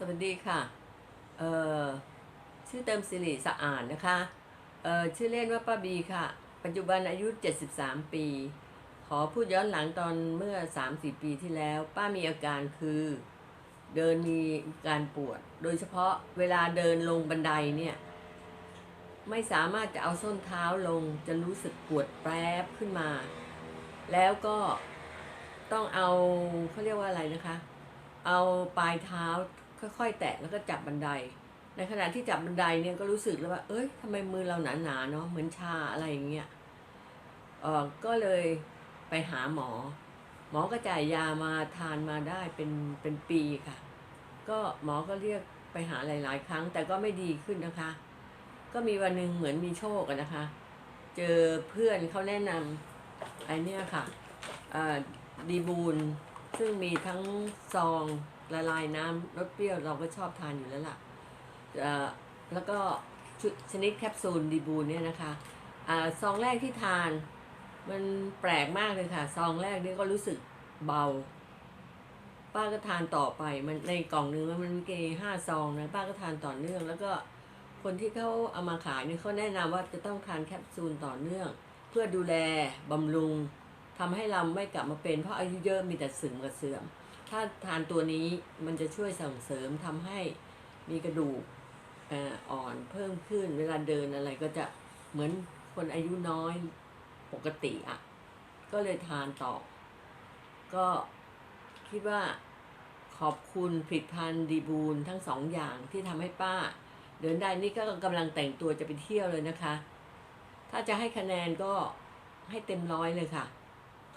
สวัสดีค่ะ เอ่อ ชื่อเติมสิริสะอาดนะคะ เอ่อ ชื่อเล่นว่าป้าบีค่ะ ปัจจุบันอายุ 73 ปี ขอพูดย้อนหลังตอนเมื่อ 3-4 ปีที่แล้ว ป้ามีอาการคือ เดินมีการปวด โดยเฉพาะเวลาเดินลงบันไดเนี่ย ไม่สามารถจะเอาส้นเท้าลง จะรู้สึกปวดแปรบขึ้นมา แล้วก็ต้องเอาเขาเรียกว่าอะไรนะคะ เอาปลายเท้า ค่อยๆ แตะแล้วก็จับบันได ในขณะที่จับบันไดเนี่ยก็รู้สึกแล้วว่า เอ้ยทำไมมือเราหนาๆเนาะเหมือนชาอะไรอย่างเงี้ยเออก็เลยไปหาหมอ หมอก็จ่ายยามาทานมาได้เป็นเป็นปีค่ะ ก็หมอก็เรียกไปหาหลาย ๆ ครั้ง แต่ก็ไม่ดีขึ้นนะคะ ก็มีวันหนึ่งเหมือนมีโชคนะคะ เจอเพื่อนเขาแนะนำไอเนี่ยค่ะดีบูล ซึ่งมีทั้งซองละลายน้ำรสเปรี้ยวเราก็ชอบทานอยู่แล้วล่ะเอ่อแล้วก็ชุดชนิดแคปซูลดีบูลเนี่ยนะคะอ่าซองแรกที่ทานมันแปลกมากเลยค่ะ ซองแรกนี่ก็รู้สึกเบา ป้าก็ทานต่อไป มันในกล่องนึงมันมีเกห้าซองนะป้าก็ทานต่อเนื่อง แล้วก็คนที่เขาเอามาขายเนี่ยเขาแนะนำว่าจะต้องทานแคปซูลต่อเนื่อง เพื่อดูแลบำรุง ทำให้เราไม่กลับมาเป็น เพราะอายุเยอะมีแต่เสึมกับเสื่อม ถ้าทานตัวนี้มันจะช่วยส่งเสริมทำให้มีกระดูกอ่ออ่อนเพิ่มขึ้น เวลาเดินอะไรก็จะเหมือนคนอายุน้อยปกติอะ ก็เลยทานต่อ ก็คิดว่าขอบคุณผลิตภัณฑ์ดีบูลทั้งสองอย่างที่ทำให้ป้า เดินได้นี่ก็กำลังแต่งตัวจะไปเที่ยวเลยนะคะ ถ้าจะให้คะแนนก็ให้เต็มร้อยเลยค่ะ